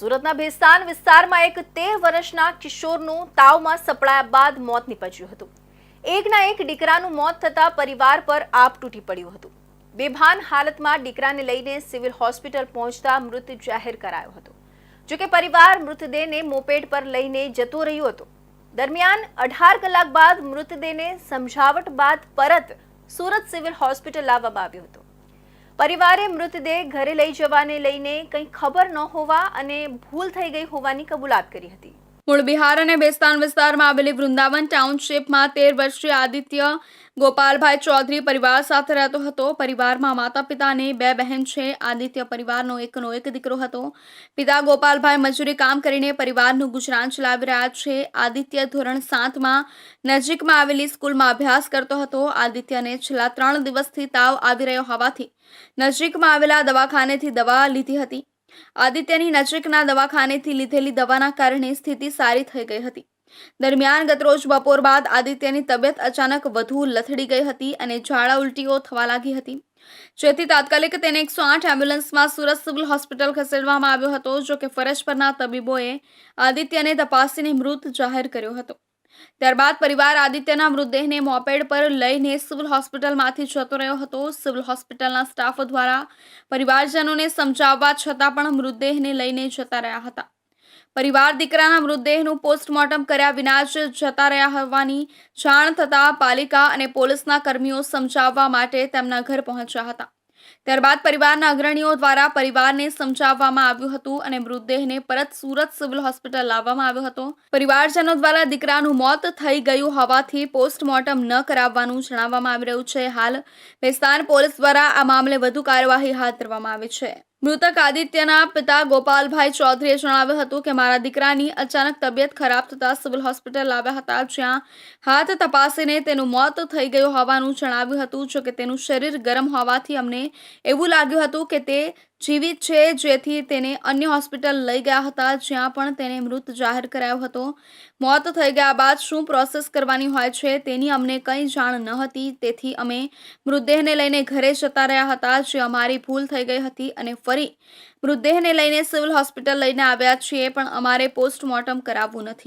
સુરતના ભેસ્તાન વિસ્તારમાં એક તેર વર્ષના કિશોરનું તાવમાં સપડાયા બાદ મોત નીપજ્યું હતું. એકના એક દીકરાનું મોત થતાં પરિવાર પર આપ તૂટી પડ્યું હતું. બેભાન હાલતમાં દીકરાને લઈને સિવિલ હોસ્પિટલ પહોંચતા મૃત જાહેર કરાયો હતો. જોકે પરિવાર મૃતદેહને મોપેડ પર લઈને જતો રહ્યો હતો. દરમિયાન અઢાર કલાક બાદ મૃતદેહને સમજાવટ બાદ પરત સુરત સિવિલ હોસ્પિટલ લાવવામાં આવ્યો હતો. પરિવારે મૃતદેહ ઘરે લઈ જવાને લઈને કંઈ ખબર ન હોવા અને ભૂલ થઈ ગઈ હોવાની કબૂલાત કરી હતી. મૂળ બિહાર અને બેસ્તાન વિસ્તારમાં આવેલી વૃંદાવન ટાઉનશીપમાં તેર વર્ષીય આદિત્ય ગોપાલભાઈ ચૌધરી પરિવાર સાથે રહેતો હતો. પરિવારમાં માતા પિતાને બે બહેન છે. આદિત્ય પરિવારનો એકનો એક દીકરો હતો. પિતા ગોપાલભાઈ મજૂરી કામ કરીને પરિવારનું ગુજરાન ચલાવી રહ્યા છે. આદિત્ય ધોરણ સાતમાં નજીકમાં આવેલી સ્કૂલમાં અભ્યાસ કરતો હતો. આદિત્યને છેલ્લા ત્રણ દિવસથી તાવ આવી રહ્યો હોવાથી નજીકમાં આવેલા દવાખાનેથી દવા લીધી હતી. આદિત્યની નજીકના દવાખાનેથી લીધેલી દવાના કારણે સ્થિતિ સારી થઈ ગઈ હતી. દરમિયાન ગતરોજ બપોર બાદ આદિત્યની તબિયત અચાનક વધુ લથડી ગઈ હતી અને ઝાડા ઉલટીઓ થવા લાગી હતી. જેથી તાત્કાલિક તેને એકસો આઠ એમ્બ્યુલન્સમાં સુરત સિવિલ હોસ્પિટલ ખસેડવામાં આવ્યો હતો જો કે ફરજ પરના તબીબોએ આદિત્યને તપાસીને મૃત જાહેર કર્યો હતો. ત્યારબાદ પરિવાર આદિત્યના મૃતદેહને મોપેડ પર લઈને સિવિલ હોસ્પિટલમાંથી જતો રહ્યો હતો. સિવિલ હોસ્પિટલના સ્ટાફ દ્વારા પરિવારજનોને સમજાવવા છતાં પણ મૃતદેહને લઈને જતા રહ્યા હતા. પરિવાર દીકરાના મૃતદેહનું પોસ્ટમોર્ટમ કર્યા વિના જ જતા રહ્યા હોવાની જાણ થતાં પાલિકા અને પોલીસના કર્મીઓ સમજાવવા માટે તેમના ઘર પહોંચ્યા હતા. ત્યારબાદ પરિવારના અગ્રણીઓ દ્વારા પરિવારને સમજાવવામાં આવ્યું હતું અને મૃતદેહને પરત સુરત સિવિલ હોસ્પિટલ લાવવામાં આવ્યો હતો. પરિવારજનો દ્વારા દીકરાનું મોત થઈ ગયું હોવાથી પોસ્ટમોર્ટમ ન કરાવવાનું જણાવવામાં આવી રહ્યું છે. હાલ વિસ્તાર પોલીસ દ્વારા આ મામલે વધુ કાર્યવાહી હાથ ધરવામાં આવી છે. મૃતક આદિત્યના પિતા ગોપાલભાઈ ચૌધરીએ જણાવ્યું હતું કે મારા દીકરાની અચાનક તબિયત ખરાબ થતાં સિવિલ હોસ્પિટલ લાવ્યા હતા, જ્યાં હાથ તપાસીને તેનું મોત થઈ ગયું હોવાનું જણાવ્યું હતું જો કે તેનું શરીર ગરમ હોવાથી અમને એવું લાગ્યું હતું કે તે જીવિત છે, જેથી તેને અન્ય હોસ્પિટલ લઈ ગયા હતા, જ્યાં પણ તેને મૃત જાહેર કરાયો હતો. મોત થઈ ગયા બાદ શું પ્રોસેસ કરવાની હોય છે, તેની અમને કંઈ જાણ ન હતી. તેથી અમે મૃતદેહને લઈને ઘરે જતા રહ્યા હતા, જે અમારી ભૂલ થઈ ગઈ હતી અને ફરી મૃતદેહને લઈને સિવિલ હોસ્પિટલ લઈને આવ્યા છીએ, પણ અમારે પોસ્ટમોર્ટમ કરાવવું નથી.